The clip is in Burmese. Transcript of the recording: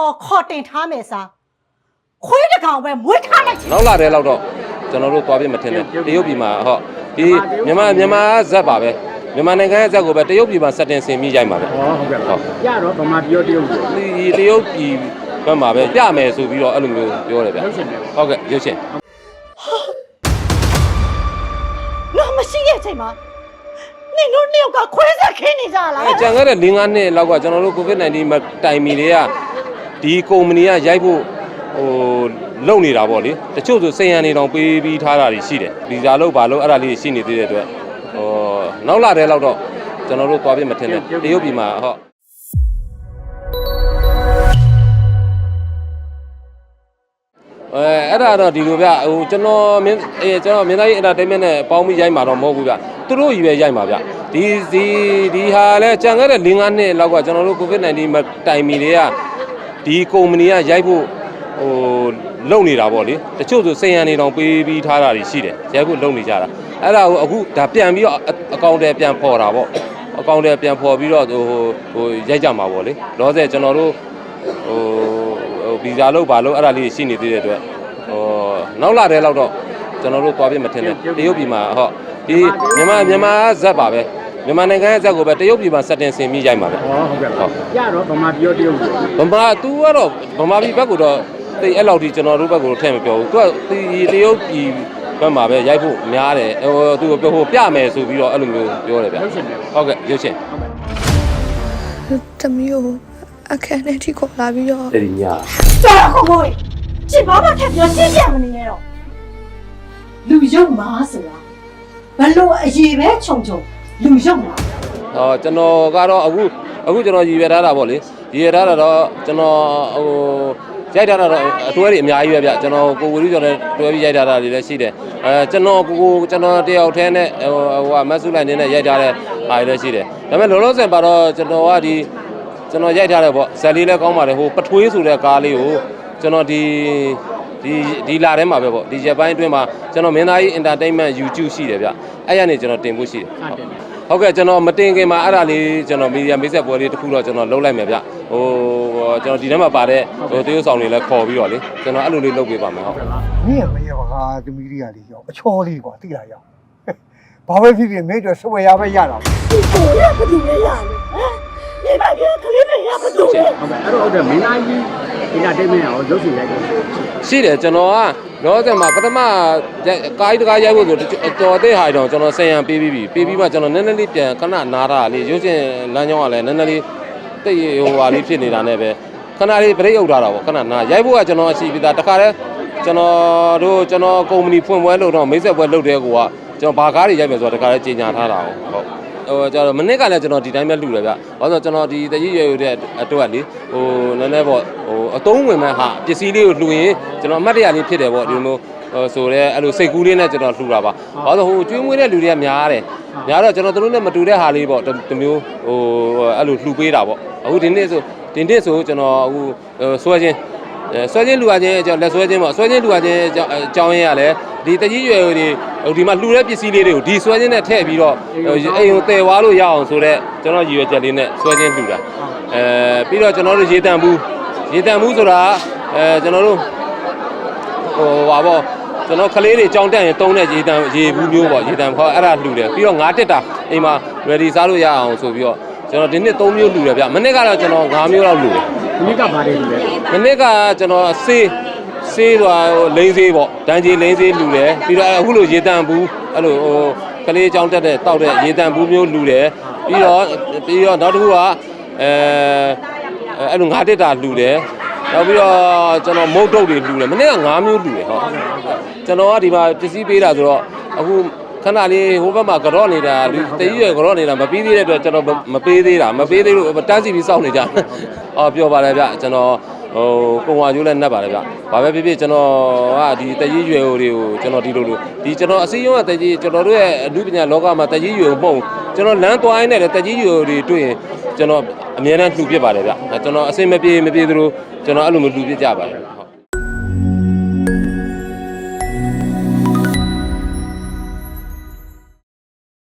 ပေါ်ခေါ်တင်ထားမယ်စားခွေးတစ်ကောင်ပဲမွေးထားလိုက်ချင်နောက်လာတဲ့လောက်တော့ကျွန်တော်တို့သွားပြမထင်နဲ့တရုတ်ပြည်မှာဟောဒီမြန်မာမြန်မာဇက်ပါပဲမြန်မာနိုင်ငံရဲ့ဇက်ကိုပဲတရုတ်ပြည်မှာစက်တင်ဆင်ပြီးရိုက်မှာပဲဟောဟုတ်ကဲ့ပါရတော့ဗမာပြည်ရောတရုတ်ပြည်ဒီတရုတ်ပြည်ဘက်မှာပဲပြမယ်ဆိုပြီးတော့အဲ့လိုမျိုးပြောတယ်ဗျရုပ်ရှင်တွေဟုတ်ကဲ့ရုပ်ရှင်ငါမရှိရဲ့အချိန်မှာနင်တို့နှစ်ယောက်ကခွေးဆက်ခင်းနေကြလားအဲကြံခဲ့တဲ့၄၅နှစ်လောက်ကကျွန်တော်တို့ COVID-19 မှာတိုင်မီတွေက ဒီကုမ္ပဏီကရိုက်ဖို့ဟိုလုံနေတာပေါ့လေတချို့ဆိုစိန်ရံနေတောင်ပေးပြီးထားတာတွေရှိတယ်ဗီဇာလို့ဘာလို့အဲ့ဒါလေးရှိနေသေးတဲ့အတွက်ဟိုနောက်လာတဲ့လောက်တော့ကျွန်တော်တို့သွားပြမထင်နဲ့တရုတ်ပြည်မှာဟောအဲအဲ့ဒါတော့ဒီလိုဗျဟိုကျွန်တော်မင်းအဲကျွန်တော်မင်းသားကြီး entertainment နဲ့ပေါင်းပြီးရိုက်မှာတော့မဟုတ်ဘူးဗျသူတို့ကြီးပဲရိုက်မှာဗျဒီဒီဒီဟာလဲကြံခဲ့တဲ့၄၅နှစ်လောက်ကကျွန်တော်တို့ COVID-19 မှာတိုင်မီတွေက ဒီကုမ္ပဏီကရိုက်ဖို့ဟိုလုံနေတာပေါ့လေတချို့ဆိုစိန်ရံနေတောင်ပေးပြီးထားတာတွေရှိတယ်ရိုက်ဖို့လုံနေကြတာအဲ့ဒါကိုအခုဒါပြန်ပြီးတော့အကောင့်တွေပြန်ဖော်တာပေါ့အကောင့်တွေပြန်ဖော်ပြီးတော့ဟိုဟိုရိုက်ကြမှာပေါ့လေလောဆယ်ကျွန်တော်တို့ဟိုဟိုဗီဇာလို့ဘာလို့အဲ့ဒါလေးရှိနေသေးတဲ့အတွက်ဟိုနောက်လာတဲ့လောက်တော့ကျွန်တော်တို့သွားပြမထင်နဲ့တရုတ်ပြည်မှာဟောဒီမြန်မာမြန်မာဇက်ပါပဲ မြန်မာနိုင်ငံရဲ့ဇက်ကိုပဲတရုတ်ပြည်မှာစက်တင်ဆင်ပြီးရိုက်မှာပဲ ဟောဟုတ်ကဲ့ပါရတော့ဗမာပြည်ရောတရုတ်ပြည် ဗမာ तू ကတော့ဗမာပြည်ဘက်ကတော့တိတ်အဲ့လောက်ထိကျွန်တော်တို့ဘက်ကိုထည့်မပြောဘူး तू ကဒီတရုတ်ပြည်ဘက်မှာပဲရိုက်ဖို့များတယ်ဟို तू ပြောဟိုပြမယ်ဆိုပြီးတော့အဲ့လိုမျိုးပြောတယ်ဗျ ရုပ်ရှင်တွေ ဟုတ်ကဲ့ရုပ်ရှင် သမီးကိုအခန်းထဲထိခေါ်လာပြီးတော့ အဲ့ဒီည တော်တော့ကိုမိုးရှင်းဘာမှထပ်ပြောရှင်းပြမနေနဲ့တော့လူယုံမာဆိုတာဘလို့အရေးပဲခြုံခြုံ လူယုံမာ။အော်ကျွန်တော်ကတော့အခုအခုကျွန်တော်ရည်ရွယ်ထားတာပေါ့လေ။ရည်ရွယ်ထားတာတော့ကျွန်တော်ဟိုရိုက်ထားတာတော့အတွဲတွေအများကြီးပဲဗျ။ကျွန်တော်ကိုဝီလူကျော်နဲ့တွဲပြီးရိုက်ထားတာတွေလည်းရှိတယ်။အဲကျွန်တော်ကိုကိုကျွန်တော်တယောက်တည်းနဲ့ဟိုဟိုမတ်ဆုလိုက်နေနဲ့ရိုက်ထားတဲ့ဟာတွေလည်းရှိတယ်။ဒါပေမဲ့လောလောဆယ်ပါတော့ကျွန်တော်ကဒီကျွန်တော်ရိုက်ထားတယ်ပေါ့ဇက်လေးလည်းကောင်းပါတယ်ဟိုပထွေးဆိုတဲ့ကားလေးကိုကျွန်တော်ဒီဒီဒီလာထဲမှာပဲပေါ့ဒီရက်ပိုင်းအတွင်းမှာကျွန်တော်မင်းသားကြီး entertainment YouTube ရှိတယ်ဗျအဲ့ရနေကျွန်တော်တင်ဖို့ရှိတယ်စတင် ဟုတ်ကဲ့ကျွန်တော်မတင်ခင်မှာအဲ့ဒါလေးကျွန်တော်မီဒီယာမိတ်ဆက်ပွဲလေးတစ်ခုတော့ကျွန်တော်လုပ်လိုက်မယ်ဗျဟိုကျွန်တော်ဒီထဲမှာပါတဲ့ဟိုတရုတ်ဆောင်တွေလည်းခေါ်ပြီးတော့လေကျွန်တော်အဲ့လိုလေးလုပ်ပေးပါမယ်ဟုတ်မင်းရမရပါဟာသမီးလေးကလေးရောက်အချောလေးကွာတိလာရောက်ဘာပဲဖြစ်ဖြစ်မင်းတို့ဆွေရပဲရတာကိုရဘယ်သူလဲရလဲဟမ်ဒီမှာကကလေးတွေရဘယ်သူလဲဟုတ်ကဲ့အဲ့တော့ဟုတ်တယ်မင်းသားကြီး ဒီနာတိတ်မင်းရောရုပ်ရှင်ရိုက်တယ်ရှိတယ်ကျွန်တော်ကလောဆယ်မှာပထမကားကြီးတကားရိုက်ဖို့ဆိုတော်တဲ့ဟာတော့ကျွန်တော်ဆင်ရံပေးပြီးပြီပေးပြီးမှကျွန်တော်နည်းနည်းလေးပြန်ခဏနားတာလေးရုပ်ရှင်လမ်းကြောင်းကလည်းနည်းနည်းလေးတိတ်ဟိုဟာလေးဖြစ်နေတာနဲ့ပဲခဏလေးဗရိတ်အုပ်ထားတာပေါ့ခဏနားရိုက်ဖို့ကကျွန်တော်အရှိပြီးသားတခါတည်းကျွန်တော်တို့ကျွန်တော်ကုမ္ပဏီဖွင့်ပွဲလုပ်တော့မိတ်ဆက်ပွဲလုပ်တဲ့ကောကကျွန်တော်ဘာကားတွေရိုက်မယ်ဆိုတော့တခါတည်းကြေညာထားတာဟုတ် ဟုတ်ဟိုကျွန်တော်မနစ်ကလည်းကျွန်တော်ဒီတိုင်းပဲလှူတယ်ဗျ။ဘာလို့လဲဆိုတော့ကျွန်တော်ဒီတကြီးရွယ်ရွယ်တဲ့အတွက်လေဟိုနည်းနည်းပေါ့ဟိုအတုံးဝင်မဲ့ဟာပစ္စည်းလေးကိုလှူရင်ကျွန်တော်အမှတ်တရလေးဖြစ်တယ်ပေါ့ဒီလိုမျိုးဟိုဆိုတော့အဲ့လိုစိတ်ကူးလေးနဲ့ကျွန်တော်လှူတာပါ။ဘာလို့ဟိုကျွေးမွေးတဲ့လူတွေကများတယ်။များတော့ကျွန်တော်တို့နဲ့မတူတဲ့ဟာလေးပေါ့တမျိုးဟိုအဲ့လိုလှူပေးတာပေါ့။အခုဒီနေ့ဆိုဒီနေ့ဆိုကျွန်တော်အခုဆွဲချင်းအဲဆွဲချင်းလူရချင်းကျွန်တော်လက်ဆွဲချင်းပေါ့ဆွဲချင်းလူရချင်းအကြောင်းရင်းရလဲ ဒီတကြီးရွယ်တွေဟိုဒီမှာလှူတဲ့ပစ္စည်းလေးတွေကိုဒီဆွဲချင်းနဲ့ထည့်ပြီးတော့အိမ်ကိုတည်သွားလို့ရအောင်ဆိုတော့ကျွန်တော်ရည်ရွယ်ချက်လေးနဲ့ဆွဲချင်းလှူတာအဲပြီးတော့ကျွန်တော်တို့ရေတံဘူးရေတံဘူးဆိုတာအဲကျွန်တော်တို့ဟိုပါပေါ့ကျွန်တော်ကလေးတွေကြောင်းတက်ရင်တုံးတဲ့ရေတံရေဘူးမျိုးပေါ့ရေတံခေါ်အဲ့ဒါလှူတယ်ပြီးတော့ငါးတက်တာအိမ်မှာ ready စားလို့ရအောင်ဆိုပြီးတော့ကျွန်တော်ဒီနှစ်၃မျိုးလှူတယ်ဗျမနေ့ကတော့ကျွန်တော်၅မျိုးလောက်လှူတယ်ဒီနေ့ကပါတယ်လူလဲမနေ့ကကျွန်တော်ဆေး ဆေးသွားဟိုလိန်ဆေးပေါ့ဒန်ကြီးလိန်ဆေးလူတယ်ပြီးတော့အခုလိုရေတန့်ဘူးအဲ့လိုဟိုကလေးအကြောင်းတက်တဲ့တောက်တဲ့ရေတန့်ဘူးမျိုးလူတယ်ပြီးတော့ပြီးတော့နောက်တစ်ခုကအဲအဲ့လိုငါးတက်တာလူတယ်နောက်ပြီးတော့ကျွန်တော်မုတ်တုတ်တွေလူတယ်မနေ့က၅မျိုးလူတယ်ဟောကျွန်တော်ကဒီမှာပစ္စည်းပေးတာဆိုတော့အခုခဏလေးဟိုဘက်မှာကြော့နေတာလူတကြီးရွယ်ကြော့နေတာမပြီးသေးတဲ့အတွက်ကျွန်တော်မပေးသေးတာမပေးသေးလို့တန်းစီပြီးစောင့်နေကြအော်ပြောပါလေဗျကျွန်တော် ဟိုကုံဝါကျိုးလည်းနှက်ပါတယ်ဗျ။ဘာပဲဖြစ်ဖြစ်ကျွန်တော်ကဒီတကြီးရွယ်ဟိုတွေကိုကျွန်တော်ဒီလိုလိုဒီကျွန်တော်အစည်းအရုံးကတကြီးကျွန်တော်တို့ရဲ့အမှုပညာလောကမှာတကြီးရွယ်မဟုတ်ကျွန်တော်လမ်းသွားရင်းနဲ့လည်းတကြီးရွယ်တွေတွေ့ရင်ကျွန်တော်အများနဲ့လှူပစ်ပါတယ်ဗျ။အဲကျွန်တော်အစင်မပြေမပြေသလိုကျွန်တော်အဲ့လိုမျိုးလှူပစ်ကြပါတယ်။